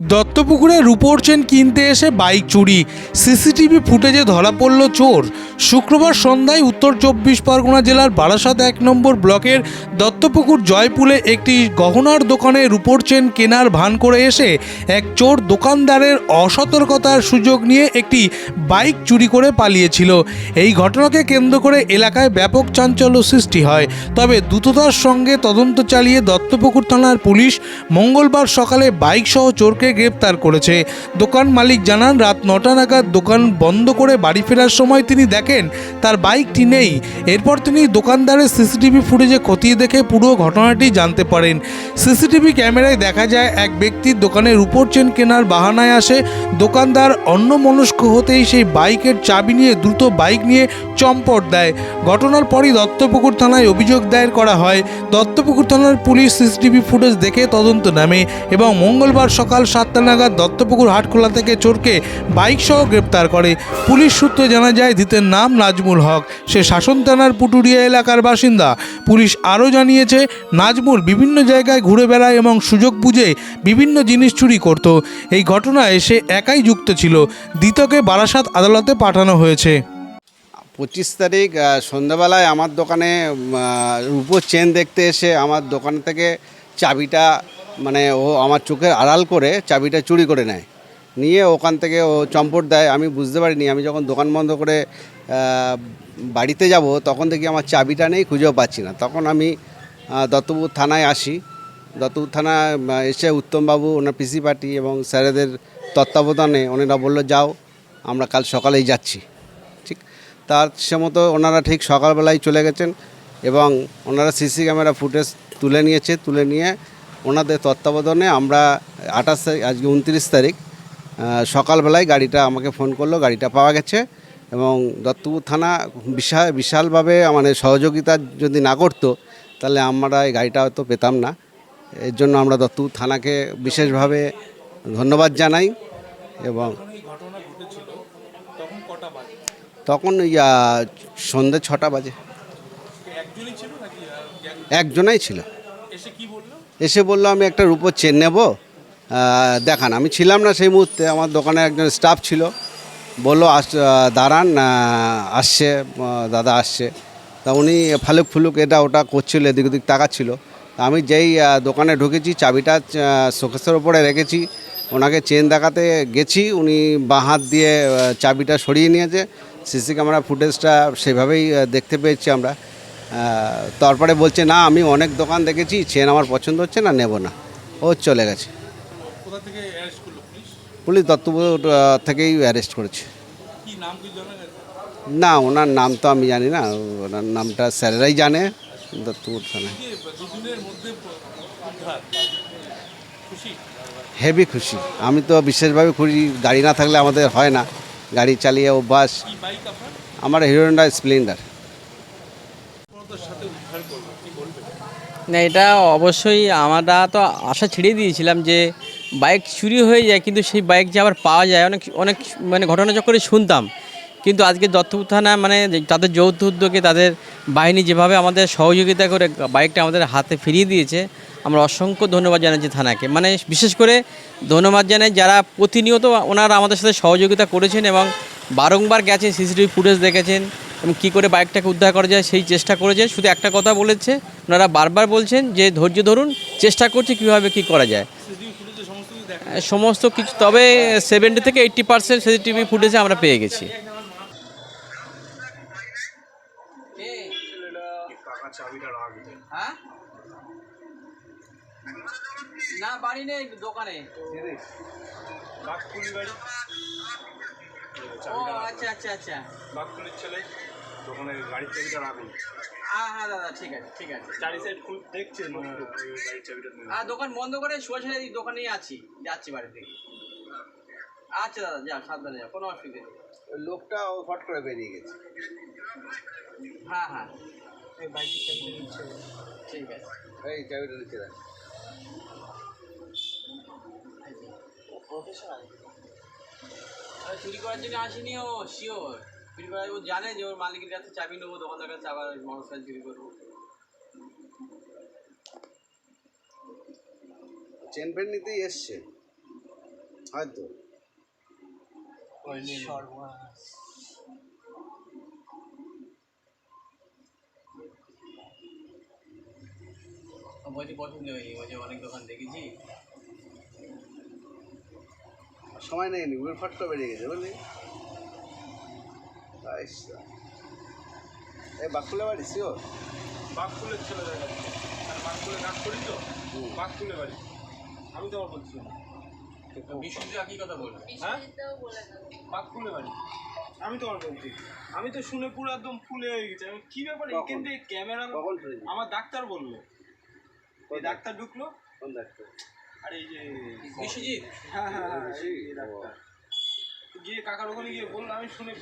দত্তপুকুরে রুপোর চেন কিনতে এসে বাইক চুরি। সিসিটিভি ফুটেজে ধরা পড়ল চোর। শুক্রবার সন্ধ্যায় উত্তর চব্বিশ পরগনা জেলার বারাসাত এক নম্বর ব্লকের দত্তপুকুর জয়পুলে একটি গহনার দোকানে রুপোর চেন কেনার ভান করে এসে এক চোর দোকানদারের অসতর্কতার সুযোগ নিয়ে একটি বাইক চুরি করে পালিয়েছিল। এই ঘটনাকে কেন্দ্র করে এলাকায় ব্যাপক চাঞ্চল্য সৃষ্টি হয়। তবে দ্রুততার সঙ্গে তদন্ত চালিয়ে দত্তপুকুর থানার পুলিশ মঙ্গলবার সকালে বাইক সহ চোরকে গ্রেপ্তার করেছে। দোকান মালিক জানান, রাত নটা নাগাদ দোকান বন্ধ করে বাড়ি ফেরার সময় তিনি দেখেন তার বাইকটি নেই। এরপর তিনি দোকানদারের সিসিটিভি ফুটেজে খতিয়ে দেখে পুরো ঘটনাটি জানতে পারেন। সিসিটিভি ক্যামেরায় দেখা যায়, এক ব্যক্তির দোকানে রূপোর চেন কেনার বাহানায় আসে। দোকানদার অন্যমনস্ক হতেই সেই বাইকের চাবি নিয়ে দ্রুত বাইক নিয়ে চম্পট দেয়। ঘটনার পরই দত্তপুকুর থানায় অভিযোগ দায়ের করা হয়। দত্তপুকুর থানার পুলিশ সিসিটিভি ফুটেজ দেখে তদন্ত নামে এবং মঙ্গলবার সকাল সাতটা নাগাদ দত্তপুকুর হাটখোলা থেকে চোরকে বাইক সহ গ্রেপ্তার করে। পুলিশ সূত্রে জানা যায়, ধৃতের নাম নাজমুল হক। সে শাসন থানার পুটুরিয়া এলাকার বাসিন্দা। পুলিশ আরও জানিয়েছে, নাজমুল বিভিন্ন জায়গায় ঘুরে বেড়ায় এবং সুযোগ বুঝে বিভিন্ন জিনিস চুরি করত। এই ঘটনায় সে একাই যুক্ত ছিল। দ্বিতকে বারাসাত আদালতে পাঠানো হয়েছে। পঁচিশ তারিখ সন্ধ্যাবেলায় আমার দোকানে রূপোর চেন দেখতে এসে আমার দোকান থেকে চাবিটা মানে ও আমার চোখের আড়াল করে চাবিটা চুরি করে নেয়। নিয়ে ওখান থেকে ও চম্পট দেয়। আমি বুঝতে পারিনি। আমি যখন দোকান বন্ধ করে বাড়িতে যাব তখন দেখি আমার চাবিটা নেই খুঁজেও পাচ্ছি না। তখন আমি দত্তপুর থানায় আসি। দত্তপুর আহ, এসে উত্তমবাবু ওনার পিসি পার্টি এবং স্যারেদের তত্ত্বাবধানে ওনারা বলল যাও আমরা কাল সকালেই যাচ্ছি। ঠিক? তার সে মতো ওনারা ঠিক সকালবেলায় চলে গেছেন এবং ওনারা সিসি ক্যামেরা ফুটেজ তুলে নিয়েছে। তুলে নিয়ে ওনাদের তত্ত্বাবধানে আমরা আঠাশ তারিখ আজকে উনত্রিশ তারিখ সকালবেলায় গাড়িটা আমাকে ফোন করল গাড়িটা পাওয়া গেছে এবং দত্তপুর থানা বিশাল বিশালভাবে মানে সহযোগিতা যদি না করতো তাহলে আমরা এই গাড়িটা হয়তো পেতাম না। এর জন্য আমরা দত্তপুর থানাকে বিশেষভাবে ধন্যবাদ জানাই এবং তখন ওই সন্ধ্যে ছটা বাজে। একজনাই ছিল। এসে বলল? আমি একটা রূপোর চেন নেব। দেখান, আমি ছিলাম না সেই মুহূর্তে, আমার দোকানে একজন স্টাফ ছিল। বলল, আস দাঁড়ান আসছে দাদা আসছে। তা উনি ফালুক ফুলুক এটা ওটা করছিল, এদিক ওদিক তাকাচ্ছিল। তা আমি যেই দোকানে ঢুকেছি, চাবিটা শোকেসের ওপরে রেখেছি। ওনাকে চেন দেখাতে গেছি, উনি বাঁ হাত দিয়ে চাবিটা সরিয়ে নিয়েছে। সিসি ক্যামেরা ফুটেজটা সেভাবেই দেখতে পেয়েছি আমরা। তারপরে বলছে না আমি অনেক দোকান দেখেছি চেন আমার পছন্দ হচ্ছে না নেব না। ও চলে গেছে। পুলিশ? দত্তপুর থেকেই অ্যারেস্ট করেছে। না? ওনার নাম তো আমি জানি না ওনার নামটা স্যারেরাই জানে দত্তপুর থানায়। হেভি খুশি? আমি তো বিশেষভাবে খুশি গাড়ি না থাকলে আমাদের হয় না। গাড়ি চালিয়ে অভ্যাস। আমার হিরো হন্ডা স্প্লেন্ডার। না, এটা অবশ্যই আমরা তো আশা ছেড়ে দিয়েছিলাম যে বাইক চুরি হয়ে যায়, কিন্তু সেই বাইক যে আবার পাওয়া যায়, অনেক অনেক মানে ঘটনা চক্করে শুনতাম। কিন্তু আজকে দত্তপুর থানা মানে তাদের যৌথ উদ্যোগে তাদের বাহিনী যেভাবে আমাদের সহযোগিতা করে বাইকটা আমাদের হাতে ফিরিয়ে দিয়েছে, আমরা অসংখ্য ধন্যবাদ জানাচ্ছি থানাকে। মানে বিশেষ করে ধন্যবাদ জানাই যারা প্রতিনিয়ত ওনারা আমাদের সাথে সহযোগিতা করেছেন এবং বারংবার গেছেন সিসিটিভি ফুটেজ দেখেছেন। এবং কী করে বাইকটাকে উদ্ধার করা যায় সেই চেষ্টা করেছে শুধু একটা কথা বলেছে, ওনারা বারবার বলছেন যে ধৈর্য ধরুন, চেষ্টা করছি কীভাবে কী করা যায়। সমস্ত কিছু, তবে সেভেন্টি থেকে এইট্টি পার্সেন্ট সিসিটিভি ফুটেজে আমরা পেয়ে গেছি। না, বাড়ি নেই, দোকানে। আচ্ছা আচ্ছা আচ্ছা। দোকানে গাড়ির চাবিটা রাখুন। হ্যাঁ হ্যাঁ দাদা ঠিক আছে ঠিক আছে। চারি সাইড খুব দেখছেন? গাড়ির চাবিটা নিয়ে। আর দোকান বন্ধ করে শুয়ে ছেড়ে এই দোকানেই আছি যাচ্ছি বাড়ি থেকে আচ্ছা দাদা যা সাবধানে যা কোনো অসুবিধা নেই। ওই লোকটা ও ফট করে বেরিয়ে গেছে। হ্যাঁ হ্যাঁ। ঠিক আছে। এই চাবিটা নিচে রাখ। আরে চুরি করার জন্য আসেনি ও শিওর চুরি করার ও জানে যে ওর মালিকের কাছে চাবি নেব দোকানদার কাছে আবার মোটর সাইকেল চুরি করব। চেন পেন নিতেই এসছে। হয়তো। বলছি পছন্দ হয়নি বলছে অনেক দোকান দেখেছি। সময় নেই উবের ফাটকা বেরিয়ে গেছে বুঝলি? আচ্ছা এই বাকুলে বাড়ি শিওর? বাঘফুলের ছেলে দেখা আর বাঘফুলে কাজ করি তো? বাঘফুলে বাড়ি। আমি তো আমার বলছি না। একই কথা বলবে হ্যাঁ? বাঘফুলে বাড়ি। আমি তো আমার বলছি। আমি তো শুনে পুরো একদম ফুলে হয়ে গেছে। আমি কি ব্যাপার? এখান থেকে ক্যামেরা আমার ডাক্তার বলল। ওই ডাক্তার? ঢুকলো। কোন ডাক্তার? আর এই যে বিশ্বজিৎ হ্যাঁ হ্যাঁ হ্যাঁ? এই ডাক্তার। গিয়ে কাকার ওখানে গিয়ে বলল আমি শুনে